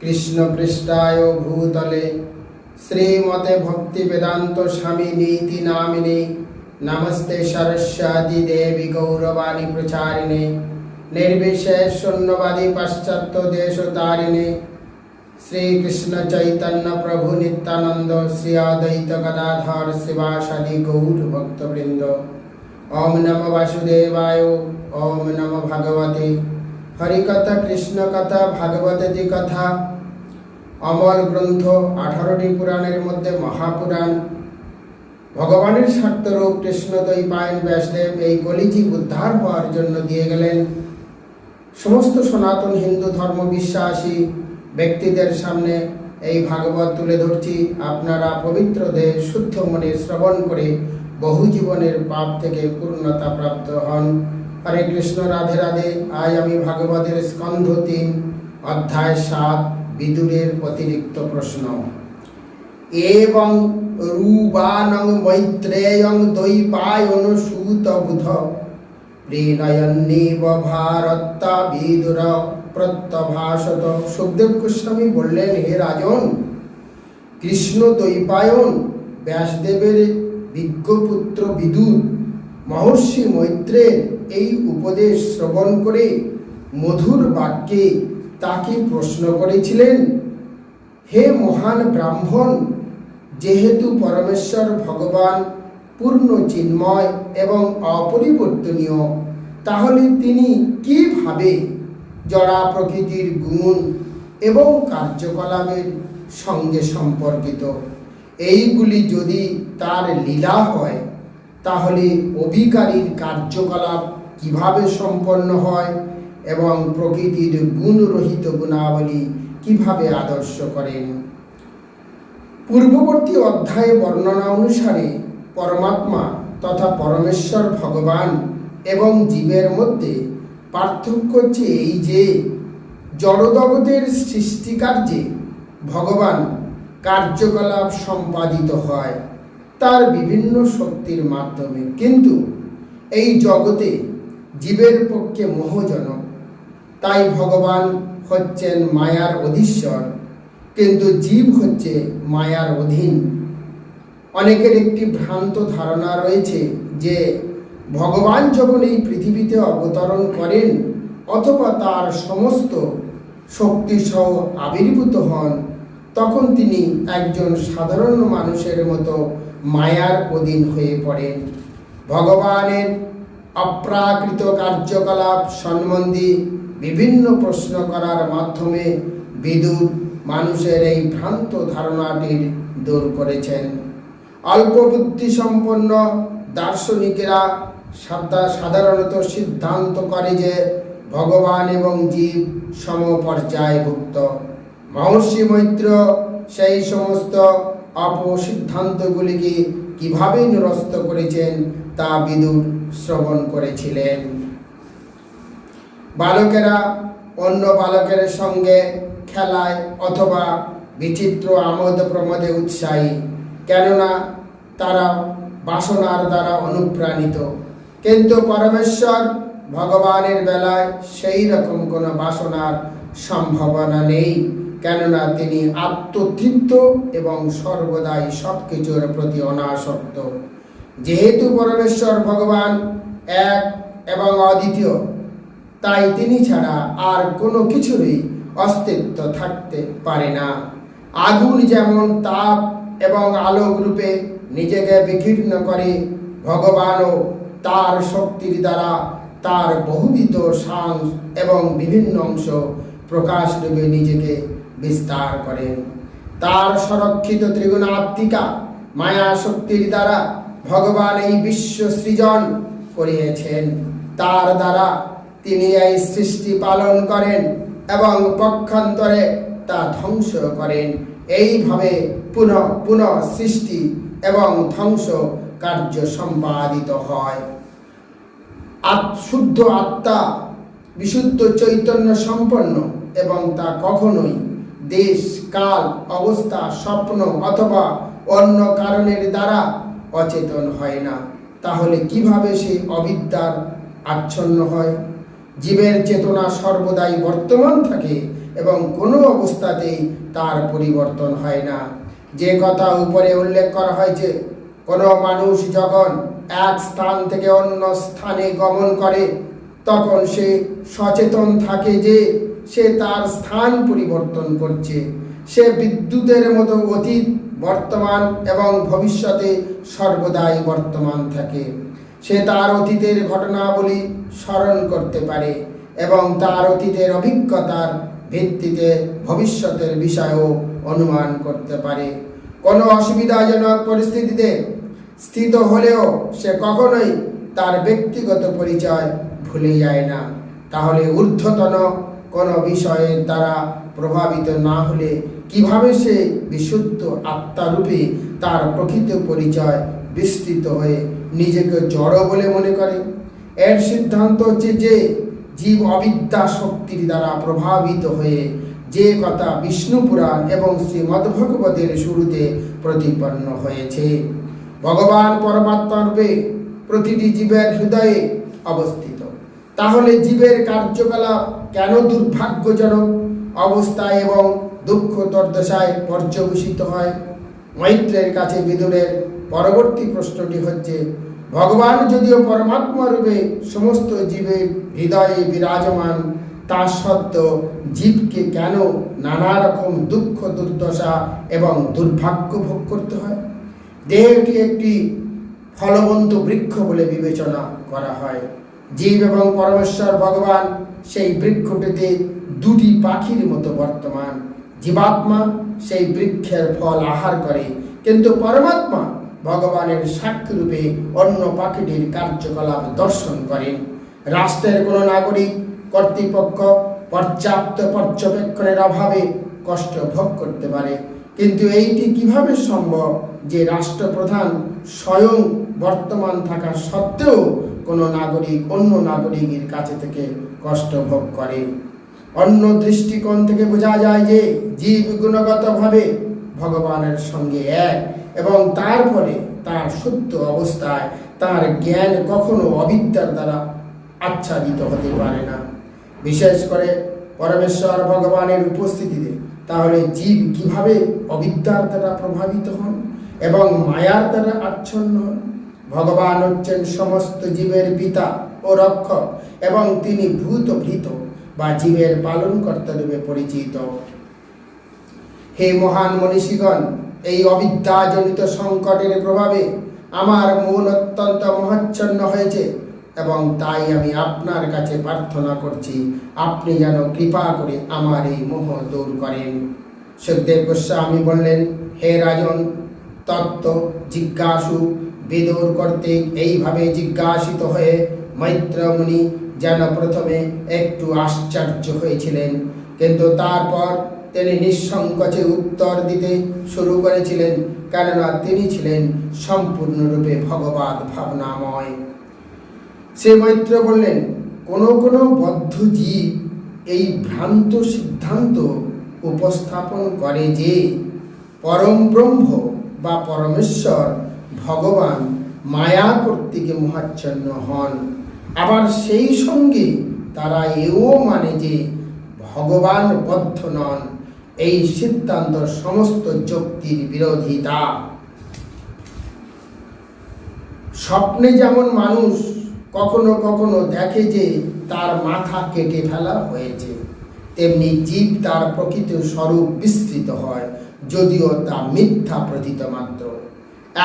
কৃষ্ণপৃষ্ঠায় ভূতলে শ্রীমতে ভক্তি বেদান্ত স্বামী নীতি নামিনে নমস্তে সরস্বতী দেবী গৌরবাণী প্রচারিণে নির্বিশেষ শূন্যবাদী পাশ্চাত্য দেশ তারিণে শ্রীকৃষ্ণ চৈতন্য প্রভু নিত্যানন্দ শ্রী অদ্বৈত গদাধর শিবাসাদি গৌর ভক্তবৃন্দ ওম নম বাসুদেবায় ওম নম ভগবতে। হরিকথা কৃষ্ণ কথা ভাগবতী কথা। অমল গ্রন্থ আঠারোটি পুরাণের মধ্যে মহাপুরাণ। ভগবানের স্বার্থরূপ কৃষ্ণ দৈপায়ন ব্যাসদেব এই কলিজি উদ্ধার হওয়ার জন্য দিয়ে গেলেন। সমস্ত সনাতন হিন্দু ধর্ম বিশ্বাসী ব্যক্তিদের সামনে এই ভাগবত তুলে ধরছি। আপনারা পবিত্র দেহ শুদ্ধ মনে শ্রবণ করে বহু জীবনের পাপ থেকে পূর্ণতা প্রাপ্ত হন। হরে কৃষ্ণ, রাধে রাধে। আজ আমি ভাগবতের স্কন্ধ তিন, অধ্যায় সাত, বিদুরের অতিরিক্ত প্রশ্ন। এবং রূবানং মৈত্রেয়ং দৈপায়ন সুত বুধ প্রেণয়ন্নিব ভারত্তা বিদুর প্রত্যভাষত সুখদেব গোস্বামী বললেন, হে রাজন, কৃষ্ণ দৈপায়ন, ব্যাসদেবের বিজ্ঞপুত্র বিদুর মহর্ষি মৈত্রের এই উপদেশ শ্রবণ করে মধুর বাক্যে তাকে প্রশ্ন করেছিলেন, হে মহান ব্রাহ্মণ, যেহেতু পরমেশ্বর ভগবান পূর্ণ চিন্ময় এবং অপরিবর্তনীয়, তাহলে তিনি কীভাবে জড়া প্রকৃতির গুণ এবং কার্যকলাপের সঙ্গে সম্পর্কিত? এইগুলি যদি তার লীলা হয় তাহলে অভিকারীর কার্যকলাপ কীভাবে সম্পন্ন হয় এবং প্রকৃতির গুণরহিত গুণাবলী কীভাবে আদর্শ করেন? পূর্ববর্তী অধ্যায়ে বর্ণনা অনুসারে পরমাত্মা তথা পরমেশ্বর ভগবান এবং জীবের মধ্যে পার্থক্য হচ্ছে এই যে জড়জগতের সৃষ্টিকার্যে ভগবান কার্যকলাপ সম্পাদিত হয়। তার বিভিন্ন শক্তির মাধ্যমে। কিন্তু এই জগতে জীবের পক্ষে মোহজনক, তাই ভগবান হচ্ছেন মায়ার অধীশ্বর। কিন্তু জীব হচ্ছে মায়ার অধীন। অনেকের একটি ভ্রান্ত ধারণা রয়েছে যে ভগবান যখন এই পৃথিবীতে অবতরণ করেন, অথবা তার সমস্ত শক্তি সহ আবির্ভূত হন, তখন তিনি একজন সাধারণ মানুষের মতো মায়ার অধীন হয়ে পড়েন। ভগবানের অপ্রাকৃত কার্যকলাপ সম্বন্ধে বিভিন্ন প্রশ্ন করার মাধ্যমে বিদুর মানুষের এই ভ্রান্ত ধারণাটির দূর করেছেন। অল্প বুদ্ধি সম্পন্ন দার্শনিকেরা সাধারণত সিদ্ধান্ত করে যে ভগবান এবং জীব সমপর্যায়ভুক্ত। মহর্ষি মৈত্র সেই সমস্ত অপসিদ্ধান্তগুলিকে কীভাবে নিরস্ত করেছেন তা বিদুর শ্রবণ করেছিলেন। বালকেরা অন্য বালকের সঙ্গে খেলায় অথবা বিচিত্র আমোদ প্রমোদে উৎসাহী, কেননা তারা বাসনার দ্বারা অনুপ্রাণিত। কিন্তু পরমেশ্বর ভগবানের বেলায় সেই রকম কোনো বাসনার সম্ভাবনা নেই। কেননা তিনি আত্মতৃপ্ত এবং সর্বদাই সব কিছুর প্রতি অনাসক্ত। যেহেতু পরমেশ্বর ভগবান এক এবং অদ্বিতীয়, তাই তিনি ছাড়া আর কোনো কিছুরই অস্তিত্ব থাকতে পারে না। আগুন যেমন তাপ এবং আলোক রূপে নিজেকে বিকীর্ণ করে, ভগবানও তার শক্তির দ্বারা তার বহুবিধ সাংস এবং বিভিন্ন অংশ প্রকাশ রূপে নিজেকে বিস্তার করেন। তার সংরক্ষিত ত্রিগুণাত্মিকা মায়া শক্তির দ্বারা ভগবান এই বিশ্ব সৃজন করিয়েছেন। তার দ্বারা তিনি এই সৃষ্টি পালন করেন এবং পক্ষান্তরে তা ধ্বংস করেন। এইভাবে পুনঃ পুনঃ সৃষ্টি এবং ধ্বংস কার্য সম্পাদিত হয়। শুদ্ধ আত্মা, বিশুদ্ধ চৈতন্য সম্পন্ন এবং তা কখনোই দেশ, কাল, অবস্থা, স্বপ্ন অথবা অন্য কারণের দ্বারা অচেতন হয় না। তাহলে কীভাবে সে অবিদ্যার আচ্ছন্ন হয়? জীবের চেতনা সর্বদাই বর্তমান থাকে এবং কোনো অবস্থাতেই তার পরিবর্তন হয় না। যে কথা উপরে উল্লেখ করা হয়েছে, কোনো মানুষ যখন এক স্থান থেকে অন্য স্থানে গমন করে, তখন সে সচেতন থাকে যে সে তার স্থান পরিবর্তন করছে। সে বিদ্যুতের মতো অতীত, বর্তমান এবং ভবিষ্যতে সর্বদাই বর্তমান থাকে। সে তার অতীতের ঘটনাবলী স্মরণ করতে পারে এবং তার অতীতের অভিজ্ঞতার ভিত্তিতে ভবিষ্যতের বিষয়ও অনুমান করতে পারে। কোনো অসুবিধাজনক পরিস্থিতিতে স্থিত হলেও সে কখনোই তার ব্যক্তিগত পরিচয় ভুলে যায় না। তাহলে ঊর্ধ্বতন কোনো বিষয়ের দ্বারা প্রভাবিত না হলে কীভাবে সে বিশুদ্ধ আত্মারূপে তার প্রকৃত পরিচয় বিস্তৃত হয়ে নিজেকে জড় বলে মনে করে? এর সিদ্ধান্ত হচ্ছে যে জীব অবিদ্যা শক্তির দ্বারা প্রভাবিত হয়ে যে কথা বিষ্ণু পুরাণ এবং শ্রীমদ্ভগবতের শুরুতে প্রতিপন্ন হয়েছে। ভগবান পরমাত্মা রূপে প্রতিটি জীবের হৃদয়ে অবস্থিত। তাহলে জীবের কার্যকলাপ কেন দুর্ভাগ্যজনক অবস্থায় এবং দুঃখ দুর্দশায় পর্যবেসিত হয়? মৈত্রের কাছে বিদুরের পরবর্তী প্রশ্নটি হচ্ছে, ভগবান যদিও পরমাত্মা রূপে সমস্ত জীবের হৃদয়ে বিরাজমান, তা সত্ত্বেও জীবকে কেন নানা রকম দুঃখ দুর্দশা এবং দুর্ভাগ্য ভোগ করতে হয়? দেহটি একটি ফলবন্ত বৃক্ষ বলে বিবেচনা করা হয়। জীব এবং পরমেশ্বর ভগবান, সেই বৃক্ষটিতে দুটি পাখির মতো বর্তমান। জীবাত্মা সেই বৃক্ষের ফল আহার করে, কিন্তু পরমাত্মা ভগবানের সাক্ষী রূপে অন্য পাখিটির কার্যকলাপ দর্শন করেন। রাষ্ট্রের কোনো নাগরিক কর্তৃপক্ষ পর্যাপ্ত পর্যবেক্ষণের অভাবে কষ্ট ভোগ করতে পারে। কিন্তু এইটি কীভাবে সম্ভব যে রাষ্ট্রপ্রধান স্বয়ং বর্তমান থাকা সত্ত্বেও কোনো নাগরিক অন্য নাগরিকের কাছে থেকে কষ্ট ভোগ করে। অন্য দৃষ্টিকোণ থেকে বোঝা যায় যে জীব গুণগতভাবে ভগবানের সঙ্গে এক এবং তার ফলে তার শুদ্ধ অবস্থায় তার জ্ঞান কখনো অবিদ্যার দ্বারা আচ্ছাদিত হতে পারে না। বিশেষ করে পরমেশ্বর ভগবানের উপস্থিতিতে তাহলে জীব কীভাবে অবিদ্যার দ্বারা প্রভাবিত হন এবং মায়ার দ্বারা আচ্ছন্ন হন? ভগবান হচ্ছেন সমস্ত জীবের পিতা ও রক্ষক এবং তিনি ভূত ভীত বা জীবের পালনকর্তা রূপে পরিচিত। হে মহান মনীষীগণ, এই অবিদ্যাজনিত সংকটের প্রভাবে আমার মন অত্যন্ত মহাচ্ছন্ন হয়েছে এবং তাই আমি আপনার কাছে প্রার্থনা করছি, আপনি যেন কৃপা করে আমার এই মোহ দূর করেন। সুখদেব গোস্বামী বললেন, হে রাজন, তত্ত্ব, জিজ্ঞাসু বেদর করতে এইভাবে জিজ্ঞাসিত হয়ে মৈত্রমুনি যেন প্রথমে একটু আশ্চর্য হয়েছিলেন, কিন্তু তারপর তিনি নিঃসংকোচে উত্তর দিতে শুরু করেছিলেন, কেননা তিনি ছিলেন সম্পূর্ণরূপে ভগবান ভাবনাময়। সে মৈত্র বললেন, কোন কোন বদ্ধ জীব এই ভ্রান্ত সিদ্ধান্ত উপস্থাপন করে যে পরম ব্রহ্ম বা পরমেশ্বর ভগবান মায়া কর্তৃকে মহাচ্ছন্ন হন। আবার সেই সঙ্গে তারা এও মানে যে ভগবান বদ্ধ নন, এই সিদ্ধান্ত সমস্ত যুক্তির বিরোধিতা স্বপ্নে যেমন মানুষ কখনো কখনো দেখে যে তার মাথা কেটে ফেলা হয়েছে, তেমনি জীব তার প্রকৃত স্বরূপ বিস্তৃত হয়, যদিও তা মিথ্যা প্রতীত মাত্র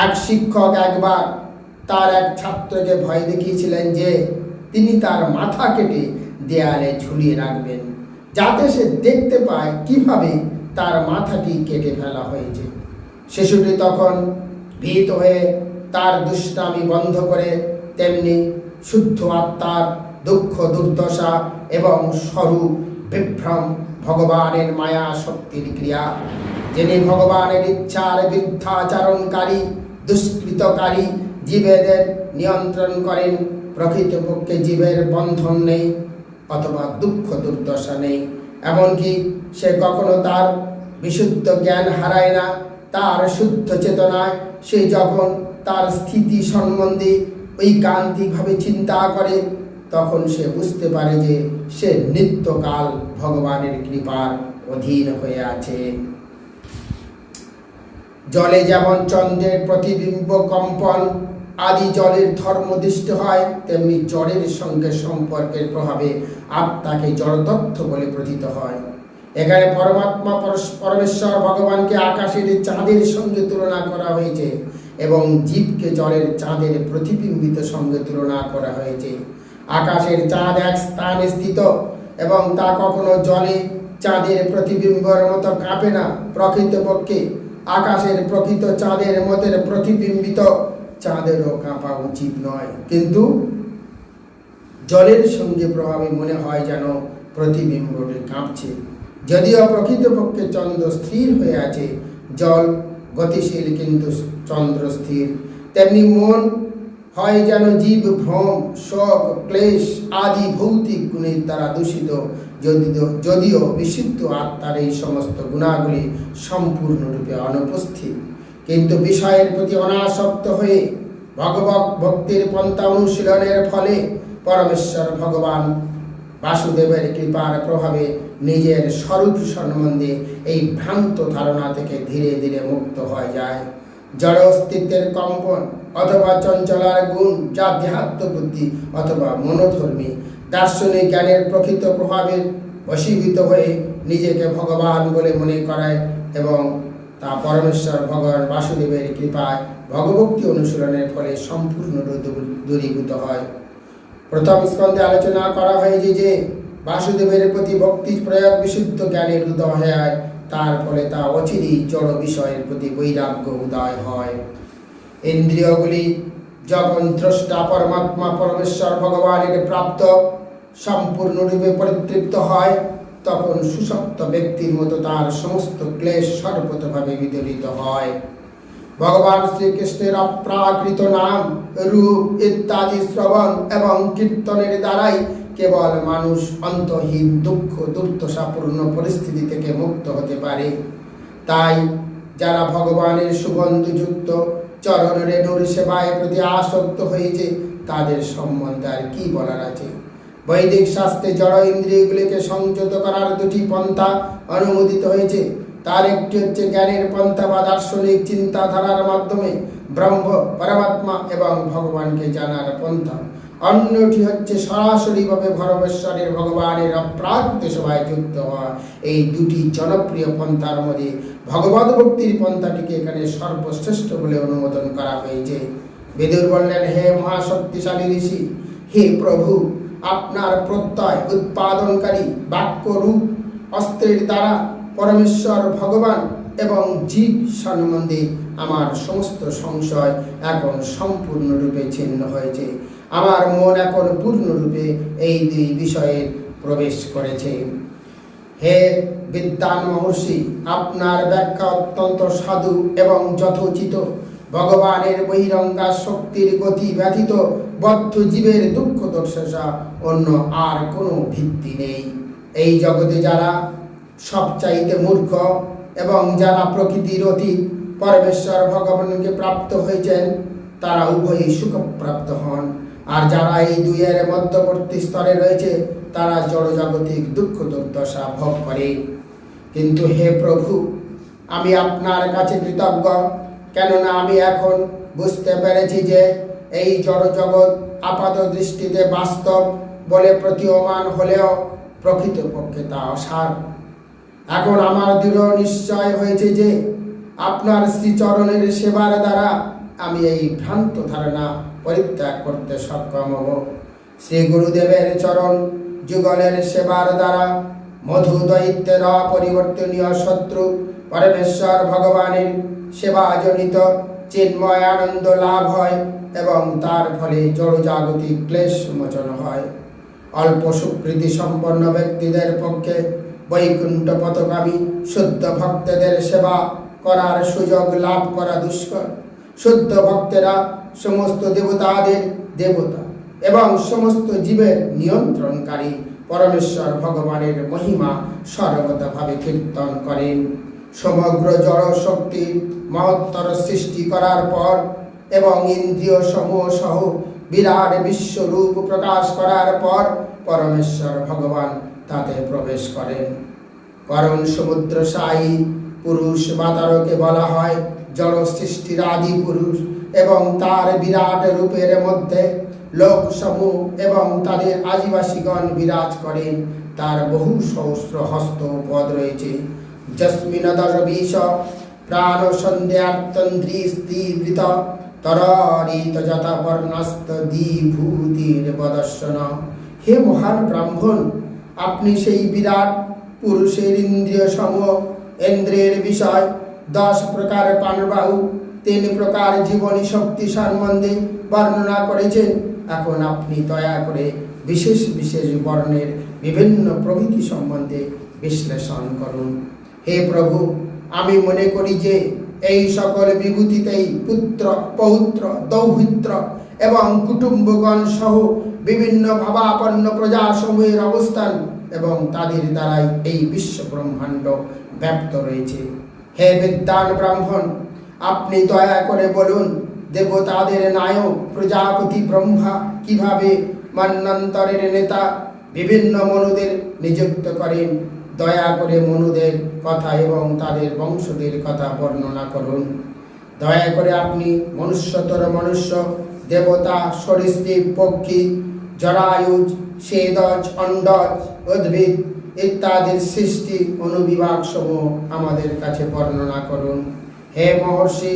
এক শিক্ষক একবার তার এক ছাত্রকে ভয় দেখিয়েছিলেন যে তিনি তার মাথা কেটে দেয়ালে ঝুলিয়ে রাখবেন, যাতে সে দেখতে পায় কীভাবে তার মাথাটি কেটে ফেলা হয়েছে। শিশুটি তখন ভীত হয়ে তার দুষ্টামি বন্ধ করে তেমনি শুদ্ধ আত্মার দুঃখ, দুর্দশা এবং স্বরূপ বিভ্রম ভগবানের মায়া শক্তির ক্রিয়া। যিনি ভগবানের ইচ্ছার বৃদ্ধাচারণকারী দুষ্কৃতকারী জীবেদের নিয়ন্ত্রণ করেন, প্রকৃতপক্ষে জীবের বন্ধন নেই অথবা দুঃখ দুর্দশা নেই। এমনকি সে কখনো তার বিশুদ্ধ জ্ঞান হারায় না, তার শুদ্ধ চেতনায় সে যখন তার স্থিতি সম্বন্ধে ঐকান্তিকভাবে চিন্তা করে, তখন সে বুঝতে পারে যে সে নিত্যকাল ভগবানের কৃপার অধীন হয়ে আছে। জলে যেমন চন্দ্রের প্রতিবিম্ব কম্পন, আদি জলের ধর্ম ধর্মদৃষ্ট হয়, তেমনি জড়ের সঙ্গে সম্পর্কের প্রভাবে আত্মাকে জড়তত্ত্ব বলে প্রথিত হয়। এখানে পরমাত্মা পরমেশ্বর ভগবানকে আকাশের চাঁদের সঙ্গে তুলনা করা হয়েছে এবং জীবকে জলের চাঁদের প্রতিবিম্বিত সঙ্গে তুলনা করা হয়েছে। আকাশের চাঁদ এক স্থানে স্থিত এবং তা কখনো জলে চাঁদের প্রতিবিম্বর মতো কাঁপে না প্রকৃতপক্ষে। আকাশের প্রকৃত চাঁদের মতের প্রতিবিম্বিত চাঁদেরও কাঁপা উচিত নয়। কিন্তু জলের সঙ্গে প্রভাবে মনে হয় যেন প্রতিবিম্বটি কাঁপছে। যদিও প্রকৃতপক্ষে চন্দ্র স্থির হয়ে আছে, জল গতিশীল কিন্তু চন্দ্র স্থির। তেমনি মন হয় যেন জীব, ভ্রম, শোক, ক্লেশ আদি ভৌতিক গুণের দ্বারা দূষিত। যদিও বিশুদ্ধ আত্মার এই সমস্ত গুণাগুলি সম্পূর্ণরূপে অনুপস্থিত। কিন্তু বিষয়ের প্রতি অনাসক্ত হয়ে ভগবত ভক্তির পন্থা অনুশীলনের ফলে পরমেশ্বর ভগবান বাসুদেবের কৃপার প্রভাবে নিজের স্বরূপ সম্বন্ধে এই ভ্রান্ত ধারণা থেকে ধীরে ধীরে মুক্ত হয়ে যায়। জড় অস্তিত্বের কম্পন অথবা চঞ্চলার গুণ যা দেহাত্ম বুদ্ধি অথবা মনোধর্মী। দার্শনিক জ্ঞানের প্রকৃত প্রভাবে বশীভূত হয়ে নিজেকে ভগবান বলে মনে করায় এবং তা পরমেশ্বর ভগবান বাসুদেবের কৃপায় ভগভক্তি অনুশীলনের ফলে সম্পূর্ণ দূরীভূত হয়। প্রথম স্কন্ধে আলোচনা করা হয়েছে যে বাসুদেবের প্রতি ভক্তি প্রয়োগ বিশুদ্ধ জ্ঞানের উদয় হয়, তার ফলে তা অচিরেই জড় বিষয়ের প্রতি বৈরাগ্য উদয় হয়। ইন্দ্রিয়গুলি যখন দ্রষ্টা পরমাত্মা পরমেশ্বর ভগবানের প্রাপ্ত সম্পূর্ণরূপে পরিতৃপ্ত হয়, তখন সুশক্ত ব্যক্তির মতো তার সমস্ত ক্লেশ সর্বতভাবে বিতরিত হয়। ভগবান শ্রীকৃষ্ণের অপ্রাকৃত নাম, রূপ, ইত্যাদি শ্রবণ এবং কীর্তনের দ্বারাই কেবল মানুষ অন্তহীন দুঃখ, দুর্দশাপূর্ণ পরিস্থিতি থেকে মুক্ত হতে পারে। তাই যারা ভগবানের সুগন্ধযুক্ত চরণ রেণুর সেবায় প্রতি আসক্ত হয়েছে, তাদের সম্বন্ধে আর কি বলার আছে? বৈদিক শাস্ত্রে জড় ইন্দ্রিয়গুলিকে সংযত করার দুটি পন্থা অনুমোদিত হয়েছে। তার একটি হচ্ছে জ্ঞানের পন্থা বা দার্শনিক চিন্তাধারার মাধ্যমে ব্রহ্ম, পরমাত্মা এবং ভগবানকে জানার পন্থা। অন্যটি হচ্ছে সরাসরিভাবে ভরবেশ্বরের ভগবানের অপ্রাকৃত সভায় যুক্ত হওয়া। এই দুটি জনপ্রিয় পন্থার মধ্যে ভগবত ভক্তির পন্থাটিকে এখানে সর্বশ্রেষ্ঠ বলে অনুমোদন করা হয়েছে। বেদুর বললেন, হে মহাশক্তিশালী ঋষি, হে প্রভু, আপনার প্রত্যয় উৎপাদনকারী বাক্য রূপ অস্ত্রের দ্বারা পরমেশ্বর ভগবান এবং জীব সম্বন্ধে আমার সমস্ত সংশয় এখন সম্পূর্ণরূপে ছিন্ন হয়েছে। আমার মন এখন পূর্ণরূপে এই দুই বিষয়ে প্রবেশ করেছে। হে বিদ্যান মহর্ষি, আপনার ব্যাখ্যা অত্যন্ত সাধু এবং যথোচিত। ভগবানের বহিরঙ্গা শক্তির গতি ব্যতীত বদ্ধ জীবের দুঃখ দর্শা অন্য আর কোনো ভিত্তি নেই। এই জগতে যারা সবচাইতে মূর্খ এবং যারা প্রকৃতির অতীত, পরমেশ্বর ভগবানকে প্রাপ্ত হয়েছেন, তারা উভয়ই সুখপ্রাপ্ত হন। আর যারা এই দুইয়ের মধ্যবর্তী স্তরে রয়েছে, তারা জড়জাগতিক দুঃখ দুর্দশা ভোগ করে। কিন্তু হে প্রভু, আমি আপনার কাছে কৃতজ্ঞ, কেননা আমি এখন বুঝতে পেরেছি যে এই জড়জগৎ আপাত দৃষ্টিতে বাস্তব বলে প্রতীয়মান হলেও প্রকৃতপক্ষে তা অসার। এখন আমার দৃঢ় নিশ্চয় হয়েছে যে আপনার শ্রীচরণের সেবার দ্বারা আমি এই ভ্রান্ত ধারণা পরিত্যাগ করতে সক্ষম হব। শ্রী গুরুদেবের চরণ যুগলের সেবার দ্বারা মধু দৈত্যের অপরিবর্তনীয় শত্রু পরমেশ্বর ভগবানের সেবাজনিত চিন্ময় আনন্দ লাভ হয় এবং তার ফলে জড়জাগতিক ক্লেশ মোচন হয়। অল্প সুকৃতি সম্পন্ন ব্যক্তিদের পক্ষে বৈকুণ্ঠ পথগামী শুদ্ধ ভক্তদের সেবা করার সুযোগ লাভ করা দুষ্কর। শুদ্ধ ভক্তেরা সমস্ত দেবতাদের দেবতা এবং সমস্ত জীবের নিয়ন্ত্রণকারী পরমেশ্বর ভগবানের মহিমা সর্বতভাবে কীর্তন করেন। সমগ্র জড় শক্তির মহত্তর সৃষ্টি করার পর এবং ইন্দ্রিয় সমূহ সহ বিরাট বিশ্বরূপ প্রকাশ করার পর পরমেশ্বর ভগবান তাতে প্রবেশ করেন। করণ সমুদ্র সাই পুরুষ বা তারকে বলা হয় জড় সৃষ্টির আদি পুরুষ। এবং তার বিরাট রূপের মধ্যে লোকসমূহ এবং তাদের আদিবাসীগণ বিরাজ করেন। তার বহু সহস্র হস্ত পদ রয়েছে। যস্মিন দশ বিষ প্রাণ সন্ধ্যার্তন্দ্রী স্ত্রীবৃত তরিত যথা বর্ণস্ত দ্বিভূতির প্রদর্শন। হে মহান ব্রাহ্মণ, আপনি সেই বিরাট পুরুষের ইন্দ্রিয় সমূহ ইন্দ্রের বিষয়, দশ প্রকার প্রাণবাহু তিন প্রকার জীবনী শক্তি সম্বন্ধে বর্ণনা করেছেন। এখন আপনি দয়া করে বিশেষ বিশেষ বর্ণের বিভিন্ন প্রভৃতি সম্বন্ধে বিশ্লেষণ করুন। হে প্রভু, আমি মনে করি যে এই সকল বিভূতিতেই পুত্র, পৌত্র, দৌহিত্র এবং কুটুম্বগণ সহ বিভিন্ন ভাবাপন্ন প্রজাসমূহের অবস্থান এবং তাদের দ্বারাই এই বিশ্ব ব্রহ্মাণ্ড ব্যপ্ত রয়েছে। হে বিদ্যান ব্রাহ্মণ আপনি দয়া করে বলুন, দেবতাদের নায়ক, প্রজাপতি, ব্রহ্মা কীভাবে মান্নান্তরের নেতা, বিভিন্ন মনুদের নিযুক্ত করেন? দয়া করে মনুদের কথা এবং তাদের বংশদের কথা বর্ণনা করুন। দয়া করে আপনি মনুষ্যতর মনুষ্য, দেবতা সরীসৃপ পক্ষী, জরায়ুজ, সেদজ অন্ডজ উদ্ভিদ ইত্যাদির সৃষ্টি অনুবিভাগ সমূহ আমাদের কাছে বর্ণনা করুন। হে মহর্ষি,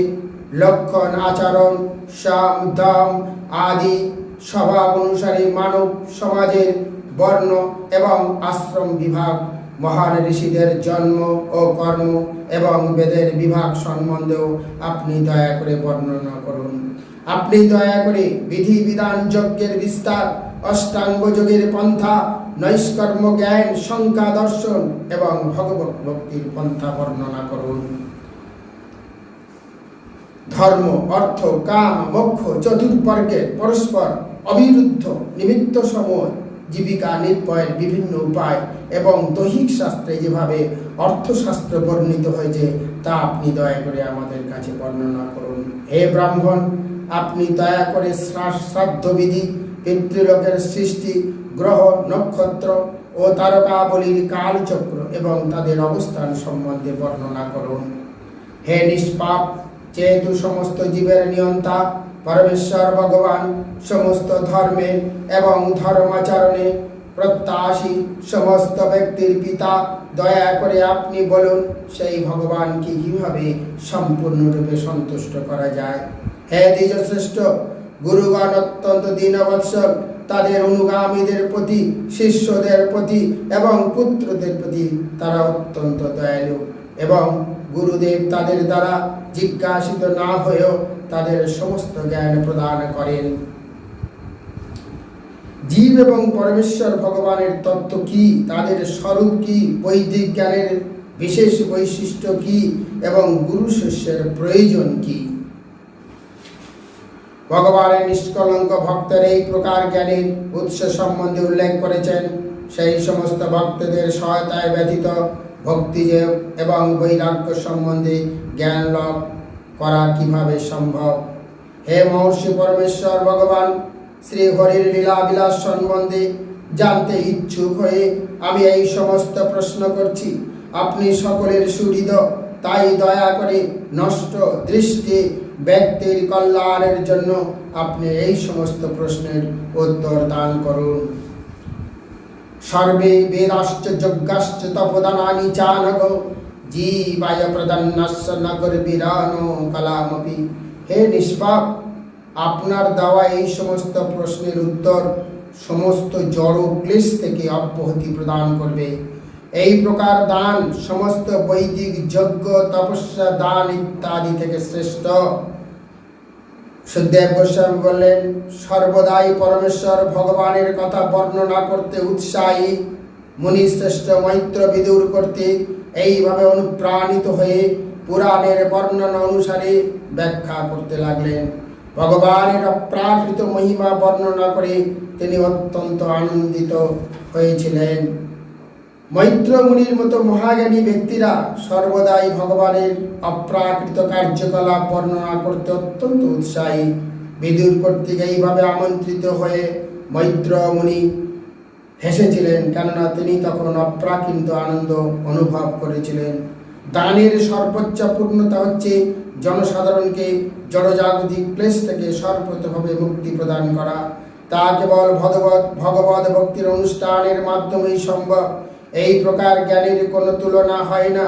লক্ষণ, আচরণ সাম দম আদি স্বভাব অনুসারী মানব সমাজের বর্ণ এবং আশ্রম বিভাগ, মহান ঋষিদের জন্ম ও কর্ম এবং বেদের বিভাগ সম্বন্ধেও আপনি দয়া করে বর্ণনা করুন। আপনি দয়া করে বিধি বিধান যজ্ঞের বিস্তার, অষ্টাঙ্গ যোগের পন্থা, নৈষ্কর্ম জ্ঞান, সংখ্যা দর্শন এবং ভগবত ভক্তির পন্থা বর্ণনা করুন। ধর্ম, অর্থ, কাম, মোক্ষ চতুর্বর্গের পরস্পর অবিরুদ্ধ, নিমিত্ত সময়, জীবিকা নির্ভয়ের বিভিন্ন উপায় এবং দৈহিক শাস্ত্রে যেভাবে অর্থশাস্ত্র বর্ণিত হয়েছে, তা আপনি দয়া করে আমাদের কাছে বর্ণনা করুন। হে ব্রাহ্মণ, আপনি দয়া করে শ্রাদ্ধবিধি, পিতৃলোকের সৃষ্টি, গ্রহ, নক্ষত্র ও তারকাবলীর কালচক্র এবং তাদের অবস্থান সম্বন্ধে বর্ণনা করুন। হে নিষ্পাপ যেহেতু সমস্ত জীবের নিয়ন্তা, পরমেশ্বর, ভগবান, সমস্ত ধর্মে এবং ধর্মাচরণে প্রত্যাশী সমস্ত ব্যক্তির পিতা, দয়া করে আপনি বলুন, সেই ভগবানকে কীভাবে সম্পূর্ণরূপে সন্তুষ্ট করা যায়? হে দ্বিজশ্রেষ্ঠ, গুরুগণ অত্যন্ত দীনবৎসল, তাদের অনুগামীদের প্রতি, শিষ্যদের প্রতি এবং পুত্রদের প্রতি তারা অত্যন্ত দয়ালু এবং গুরুদেব তাদের দ্বারা জিজ্ঞাসিত না হয়েও তাদের সমস্ত জ্ঞান প্রদান করেন। জীব এবং পরমেশ্বর ভগবানের তত্ত্ব কি? তাদের স্বরূপ কি? বৈদিক জ্ঞানের বিশেষ বৈশিষ্ট্য কি? এবং গুরু শিষ্যের প্রয়োজন কি? ভগবানের নিষ্কলঙ্ক ভক্তের এই প্রকার জ্ঞানের উৎস সম্বন্ধে উল্লেখ করেছেন। সেই সমস্ত ভক্তদের সহায়তায় ব্যতীত ভক্তিযোগ এবং বৈরাগ্য সম্বন্ধে জ্ঞান লাভ করা কীভাবে সম্ভব? হে মহর্ষি পরমেশ্বর ভগবান শ্রী হরির লীলা বিলাস সম্বন্ধে জানতে ইচ্ছুক হয়ে আমি এই সমস্ত প্রশ্ন করছি। আপনি সকলের সুহৃদ, তাই দয়া করে নষ্ট দৃষ্টি ব্যক্তির কল্যাণের জন্য আপনি এই সমস্ত প্রশ্নের উত্তর দান করুন। সর্বে বেদাশ্চ যজ্ঞাশ্চ তপদানানি চানগ জীবায় প্রদন্নস্য নগর বিরান কলামপি হে নিষ্পাপ আপনার দেওয়া এই সমস্ত প্রশ্নের উত্তর সমস্ত জড় ক্লেশ থেকে অব্যাহতি প্রদান করবে। এই প্রকার দান সমস্ত বৈদিক যজ্ঞ, তপস্যা, দান ইত্যাদি থেকে শ্রেষ্ঠ। সুখদেব গোস্বামী বললেন, সর্বদাই পরমেশ্বর ভগবানের কথা বর্ণনা করতে উৎসাহী মুনি শ্রেষ্ঠ মৈত্র বিদুর করতে এইভাবে অনুপ্রাণিত হয়ে পুরাণের বর্ণনা অনুসারে ব্যাখ্যা করতে লাগলেন। ভগবানের অপ্রাকৃত মহিমা বর্ণনা করে তিনি অত্যন্ত আনন্দিত হয়েছিলেন। মৈত্র মুনির মতো মহাজ্ঞানী ব্যক্তিরা সর্বদাই ভগবানের অপ্রাকৃত কার্যকলাপ বর্ণনা করতে অত্যন্ত উৎসাহী। বিদুর কর্তৃক এইভাবে আমন্ত্রিত হয়ে মৈত্র মুনি হেসেছিলেন, কেননা তিনি তখন অপ্রাকৃত আনন্দ অনুভব করেছিলেন। দানের সর্বোচ্চ পূর্ণতা হচ্ছে জনসাধারণকে জড়জাগতিক ক্লেশ থেকে সর্বতভাবে মুক্তি প্রদান করা। তা কেবল ভগবত ভগবত ভক্তির অনুষ্ঠানের মাধ্যমেই সম্ভব এই প্রকার জ্ঞানের কোনো তুলনা হয় না।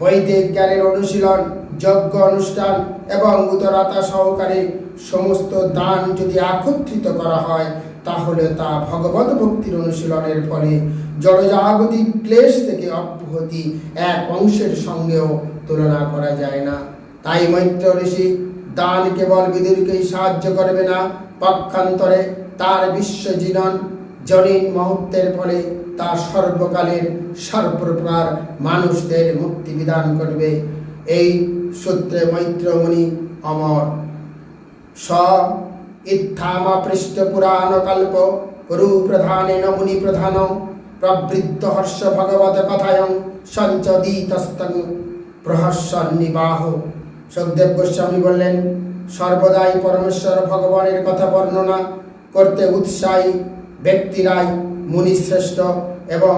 বৈদিক জ্ঞানের অনুশীলন, যজ্ঞ অনুষ্ঠান এবং উদরতা সহকারে সমস্ত দান যদি একত্রিত করা হয়, তাহলে তা ভগবত ভক্তির অনুশীলনের ফলে জড়জাগতিক ক্লেশ থেকে অব্যাহতি এক অংশের সঙ্গেও তুলনা করা যায় না। তাই মৈত্র ঋষি দান কেবল বিদুরকেই সাহায্য করবে না, পক্ষান্তরে তার বিশ্বজীবন জনীন মুহূর্তের ফলে তা সর্বকালের সর্বপ্রকার মানুষদের মুক্তি বিধান করবে। এই সূত্রে মৈত্রমণি অমর। স ইত্থামা পৃষ্ঠ পুরাণ কল্প গুরু প্রধানেন মুনি প্রধান প্রবৃত্ত হর্ষ ভগবত কথায়ং সঞ্চদিতস্তং প্রহস্যন্নিবাহ সুখদেব গোস্বামী বললেন, সর্বদাই পরমেশ্বর ভগবানের কথা বর্ণনা করতে উৎসাহী ব্যক্তিরাই মুনি শ্রেষ্ঠ এবং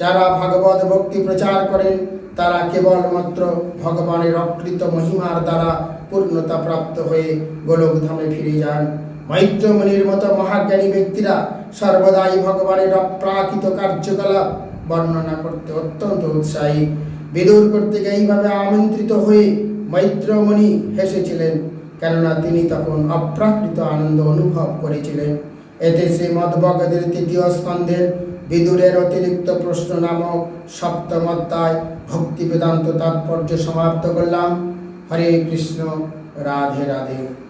যারা ভাগবত ভক্তি প্রচার করেন, তারা কেবলমাত্র ভগবানের অকৃত মহিমার দ্বারা পূর্ণতা প্রাপ্ত হয়ে গোলকধামে ফিরে যান। মৈত্রমণির মতো মহাজ্ঞানী ব্যক্তিরা সর্বদাই ভগবানের অপ্রাকৃত কার্যকলাপ বর্ণনা করতে অত্যন্ত উৎসাহী। বিদুর কর্তৃক এইভাবে আমন্ত্রিত হয়ে মৈত্রমণি হেসেছিলেন, কেননা তিনি তখন অপ্রাকৃত আনন্দ অনুভব করেছিলেন। এতে শ্রীমদ্ভগদের তৃতীয় স্কন্ধের বিদুরের অতিরিক্ত প্রশ্ন নামক সপ্তম অধ্যায় ভক্তি বেদান্ত তাৎপর্য সমাপ্ত করলাম। হরে কৃষ্ণ, রাধে রাধে।